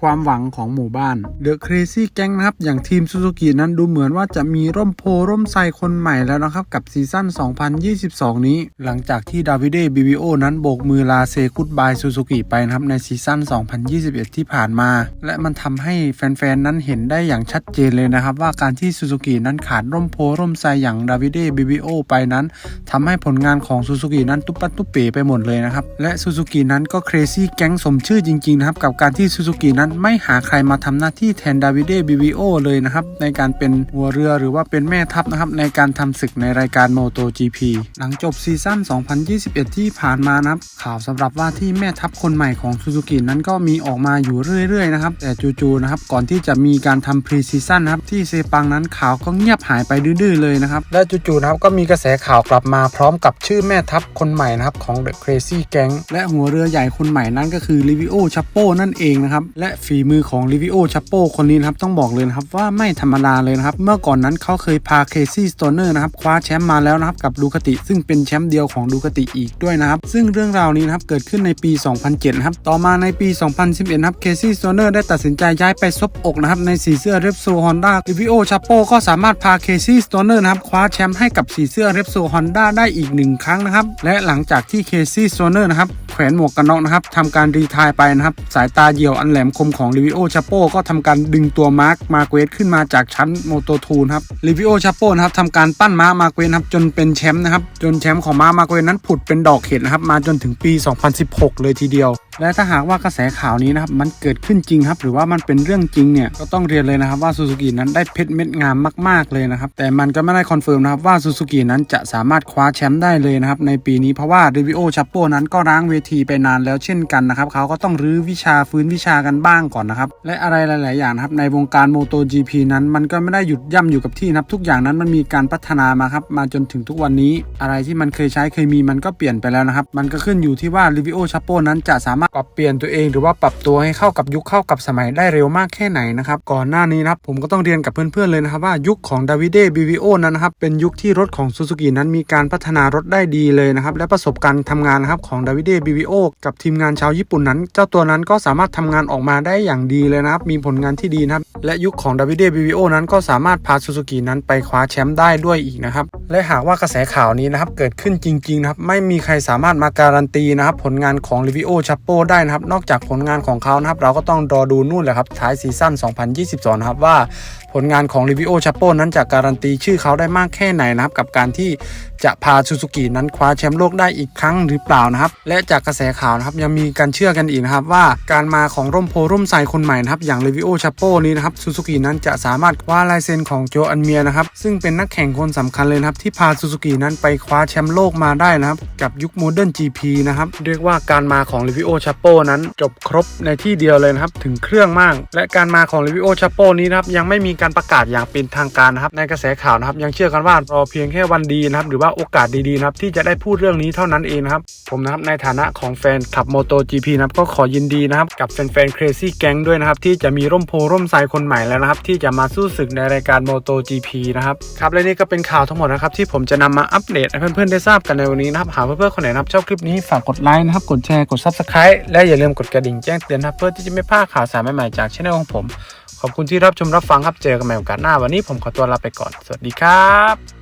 ความหวังของหมู่บ้าน The Crazy Gang นะครับ อย่างทีมซูซูกินั้นดูเหมือนว่าจะมีร่มโพร่มไทรคนใหม่แล้วนะครับ กับซีซั่น 2022 นี้ หลังจากที่ดาวิเดบิวิโอนั้นโบกมือลาเซกุดบายซูซูกิไปนะครับ ในซีซั่น 2021 ที่ผ่านมา และมันทำให้แฟนๆ นั้นเห็นได้อย่างชัดเจนเลยนะครับ ว่าการที่ซูซูกินั้นขาดร่มโพร่มไทรอย่างดาวิเดบิวิโอไปนั้นทำให้ผลงานของซูซูกินั้นตุ๊บปัดตุ๊บเป๋ไปหมดเลยนะครับและซูซูกินั้นก็เครซี่แก๊งสมชื่อจริงๆนะครับกับการที่ซูซูกินั้นไม่หาใครมาทำหน้าที่แทนดาวิเดบิวิโอเลยนะครับ ในการเป็นหัวเรือหรือว่าเป็นแม่ทัพนะครับ ในการทำศึกในรายการโมโต GP หลังจบซีซั่น 2021 ที่ผ่านมานะครับข่าวสำหรับว่าที่แม่ทัพคนใหม่ของซูซูกินั้นก็มีออกมาอยู่เรื่อยๆนะครับแต่จู่ๆนะครับก่อนที่จะมีการทำพรีซีซั่นนะครับที่เซปังนั้นข่าวก็เงียบหายไปดื้อๆเลยนะครับและจู่ๆนะครับก็มีกระแสข่าวกลับมาพร้อมกับชื่อแม่ทัพคนใหม่นะครับของ The Crazy Gang และหัวเรือใหญ่คนใหม่นั้นก็คือลิวิโอชัปโปนั่นเองนะครับและฝีมือของลิวิโอชัปโปคนนี้นะครับต้องบอกเลยนะครับว่าไม่ธรรมดาเลยนะครับ เมื่อก่อนนั้นเขาเคยพาเคซี่สโตเนอร์นะครับคว้าแชมป์มาแล้วนะครับกับดูคติซึ่งเป็นแชมป์เดียวของดูคติอีกด้วยนะครับ ซึ่งเรื่องราวนี้นะครับเกิดขึ้นในปี 2007 นะครับ ต่อมาในปี 2011นะครับเคซี่สโตเนอร์ได้ตัดสินใจย้ายไปซบอกนะครับในสีเสื้อเรปโซฮอนด้าลิวิโอชัปโปก็สามารถพาเคซี่สโตเนอร์นะครับคว้าแชมป์ให้กับสีเสื้อเรปโซฮอนด้าได้อีกหนึ่งครั้งนะครับและหลังจากที่เคซี่สโตเนอร์นะครับแขวนหมวกกันน็อกนะครับทำการรีทายไปนะครับสายตาเหี่ยวอันแหลมคมของลิวิโอชัปโปก็ทำการดึงตัวมาร์คมาเกวสขึ้นมาจากชั้นโมโตทูนครับลิวิโอชัปโปนะครับทำการปั้นม้ามาเกวสครับจนเป็นแชมป์นะครับจนแชมป์ของม้ามาเกวสนั้นผุดเป็นดอกเห็ดนะครับมาจนถึงปี 2016 เลยทีเดียว และถ้าหากว่ากระแสข่าวนี้นะครับมันเกิดขึ้นจริงครับ หรือว่ามันเป็นเรื่องจริงเนี่ยก็ต้องเรียนเลยนะครับว่าซูซูกินั้นได้เพชรเม็ดงามมากๆเลยนะครับ แต่มันก็ไม่ได้คอนเฟิร์มนะครับว่าซูซูกินั้นจะสามารถคว้าแชมป์ได้เลยนะครับในปีนี้เพราะว่าริวิโอชัปโปนั้นก็ร้างเวทีไปนานแล้วเช่นกันนะครับเขาก็ต้องรื้อวิชาฟื้นวิชากันบ้างก่อนนะครับและอะไรหลาย ๆ อย่างครับในวงการโมโต GP นั้นมันก็ไม่ได้หยุดย่ำอยู่กับที่นะครับทุกอย่างนั้นมันมีการพัฒนามาครับมาจนถึงทุกวันนี้ อะไรที่มันเคยใช้เคยมีมันก็เปลี่ยนไปแล้วนะครับมันก็ขึ้นอยู่ที่ว่าริวิโอชัปโปนั้นจะสามารถปรับเปลี่ยนตัวเองหรือว่าปรับตัวให้เข้ากับยุคเข้ากับสมัยได้เร็วมากแค่ไหนนะครับก่อนหน้านี้นะครับผมก็ต้องเรียนกับเพื่อนๆเลยนะครับว่ายุคของดาวิเดบิวิโอนั้นนะครับเป็นยุคที่รถของซูซูกินั้นมีการพัฒนารถได้ดีเลยนะครับและประสบการณ์ทำงานนะครับของดาวิเดบิวิโอกับทีมงานชาวญี่ปุ่นนั้น เจ้าตัวนั้นก็สามารถทำงานออกมาได้อย่างดีเลยนะครับมีผลงานที่ดีนะครับและยุคของดาวิเดบิวิโอนั้นก็สามารถพาซูซูกินั้นไปคว้าแชมป์ได้ด้วยอีกนะครับและหากว่ากระแสข่าวนี้นะครับเกิดขึ้นจริงๆนะครับไม่มีใครสามารถมาการันตีนะครับผลงานของลิวิโอชัปโปได้นะครับ นอกจากผลงานของเขานะครับ เราก็ต้องรอดูนู่นแหละครับท้ายซีซั่น 2022 นะครับว่า ผลงานของลิวิโอชัปโปนั้นจะการันตีชื่อเขาได้มากแค่ไหนนะครับ กับการที่จะพาซูซูกินั้นคว้าแชมป์โลกได้อีกครั้งหรือเปล่านะครับ และจากกระแสข่าวนะครับยังมีการเชื่อกันอีกนะครับว่าการมาของร่มโพร่มไทรคนใหม่นะครับอย่างลิวิโอชัปโปนี้นะครับซูซูกินั้นจะสามารถคว้าลายเซ็นของโจอันเมียนะครับซึ่งเป็นนักแข่งคนสำคัญเลยนะครับที่พาซูซูกินั้นไปคว้าแชมป์โลกมาได้นะครับกับยุคโมเดิร์น GP นะครับเรียกว่าการมาของลิวิโอชัปโปนั้นจบครบในที่เดียวเลยนะครับถึงเครื่องมาก และการมาของลิวิโอชัปโปนี้นะครับยังไม่มีการประกาศอย่างเป็นทางการนะครับในกระแสข่าวนะครับยังเชื่อกันว่ารอเพียงแค่วันดีนะครับหรือว่าโอกาสดีๆนะครับที่จะได้พูดเรื่องนี้เท่านั้นเองนะครับผมนะครับในฐานะของแฟนขับโมโต GP นะครับก็ขอยินดีนะครับกับแฟนๆ Crazy Gang ด้วยนะครับที่จะมีร่มโพร่มไทรคนใหม่แล้วนะครับที่จะมาสู้ศึกในรายการโมโต GP นะครับครับและนี่ก็เป็นข่าวทั้งหมดนะครับที่ผมจะนำมาอัปเดตให้เพื่อนๆได้ทราบกันในวันนี้นะครับหากเพื่อนๆคนไหนนะครับชอบคลิปนี้ฝากกดไลค์นะครับกดแชร์กด Subscribe และอย่าลืมกดกระดิ่งแจ้งเตือนนะครับเพื่อที่จะไม่พลาดข่าวสารใหม่ๆจากช่องของผม ขอบคุณที่รับชมรับฟังครับเจอกันใหม่โอกาสหน้าวันนี้ผมขอตัวลาไปก่อน สวัสดีครับ